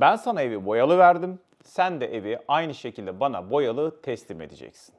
Ben sana evi boyalı verdim. Sen de evi aynı şekilde bana boyalı teslim edeceksin.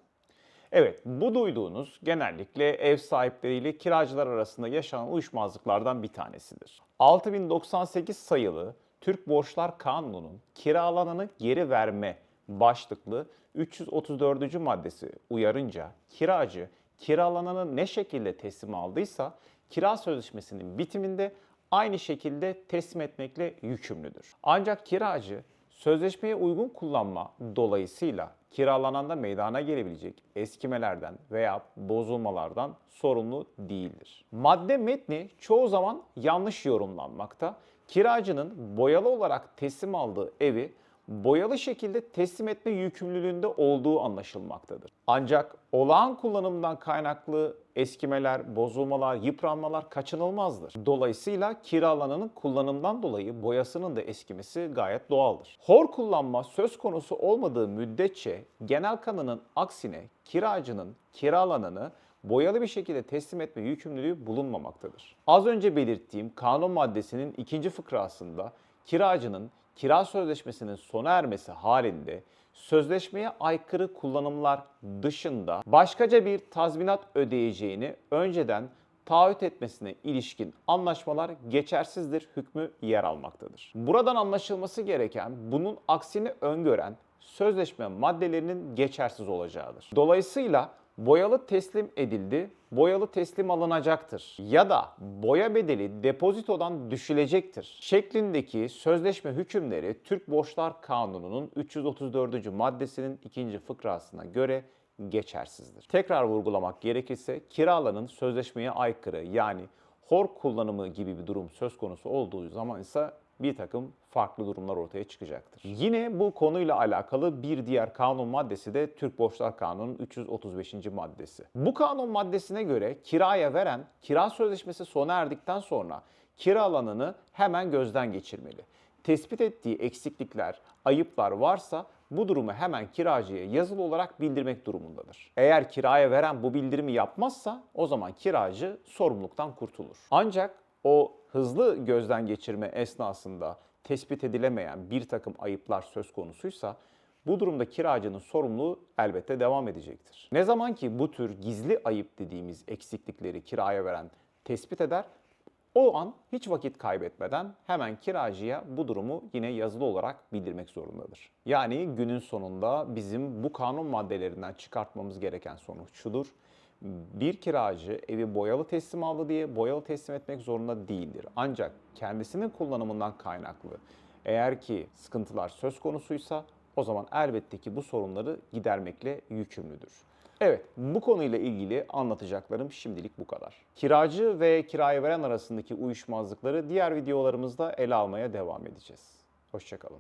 Evet, bu duyduğunuz genellikle ev sahipleriyle kiracılar arasında yaşanan uyuşmazlıklardan bir tanesidir. 6098 sayılı Türk Borçlar Kanunu'nun kiralananı geri verme başlıklı 334. maddesi uyarınca kiracı kiralananı ne şekilde teslim aldıysa kira sözleşmesinin bitiminde aynı şekilde teslim etmekle yükümlüdür. Ancak kiracı sözleşmeye uygun kullanma dolayısıyla kiralananda meydana gelebilecek eskimelerden veya bozulmalardan sorumlu değildir. Madde metni çoğu zaman yanlış yorumlanmakta. Kiracının boyalı olarak teslim aldığı evi boyalı şekilde teslim etme yükümlülüğünde olduğu anlaşılmaktadır. Ancak olağan kullanımdan kaynaklı eskimeler, bozulmalar, yıpranmalar kaçınılmazdır. Dolayısıyla kiralananın kullanımdan dolayı boyasının da eskimesi gayet doğaldır. Hor kullanma söz konusu olmadığı müddetçe genel kanının aksine kiracının kiralananı boyalı bir şekilde teslim etme yükümlülüğü bulunmamaktadır. Az önce belirttiğim kanun maddesinin ikinci fıkrasında kiracının kira sözleşmesinin sona ermesi halinde sözleşmeye aykırı kullanımlar dışında başkaca bir tazminat ödeyeceğini önceden taahhüt etmesine ilişkin anlaşmalar geçersizdir hükmü yer almaktadır. Buradan anlaşılması gereken bunun aksini öngören sözleşme maddelerinin geçersiz olacağıdır. Dolayısıyla boyalı teslim edildi, boyalı teslim alınacaktır ya da boya bedeli depozitodan düşülecektir şeklindeki sözleşme hükümleri Türk Borçlar Kanunu'nun 334. maddesinin ikinci fıkrasına göre geçersizdir. Tekrar vurgulamak gerekirse kiralanın sözleşmeye aykırı yani hor kullanımı gibi bir durum söz konusu olduğu zaman ise bir takım farklı durumlar ortaya çıkacaktır. Yine bu konuyla alakalı bir diğer kanun maddesi de Türk Borçlar Kanunu'nun 335. maddesi. Bu kanun maddesine göre kiraya veren kira sözleşmesi sona erdikten sonra kiralananı hemen gözden geçirmeli. Tespit ettiği eksiklikler, ayıplar varsa bu durumu hemen kiracıya yazılı olarak bildirmek durumundadır. Eğer kiraya veren bu bildirimi yapmazsa o zaman kiracı sorumluluktan kurtulur. Ancak o hızlı gözden geçirme esnasında tespit edilemeyen bir takım ayıplar söz konusuysa bu durumda kiracının sorumluluğu elbette devam edecektir. Ne zaman ki bu tür gizli ayıp dediğimiz eksiklikleri kiraya veren tespit eder, o an hiç vakit kaybetmeden hemen kiracıya bu durumu yine yazılı olarak bildirmek zorundadır. Yani günün sonunda bizim bu kanun maddelerinden çıkartmamız gereken sonuç şudur. Bir kiracı evi boyalı teslim aldı diye boyalı teslim etmek zorunda değildir. Ancak kendisinin kullanımından kaynaklı eğer ki sıkıntılar söz konusuysa o zaman elbette ki bu sorunları gidermekle yükümlüdür. Evet, bu konuyla ilgili anlatacaklarım şimdilik bu kadar. Kiracı ve kiraya veren arasındaki uyuşmazlıkları diğer videolarımızda ele almaya devam edeceğiz. Hoşçakalın.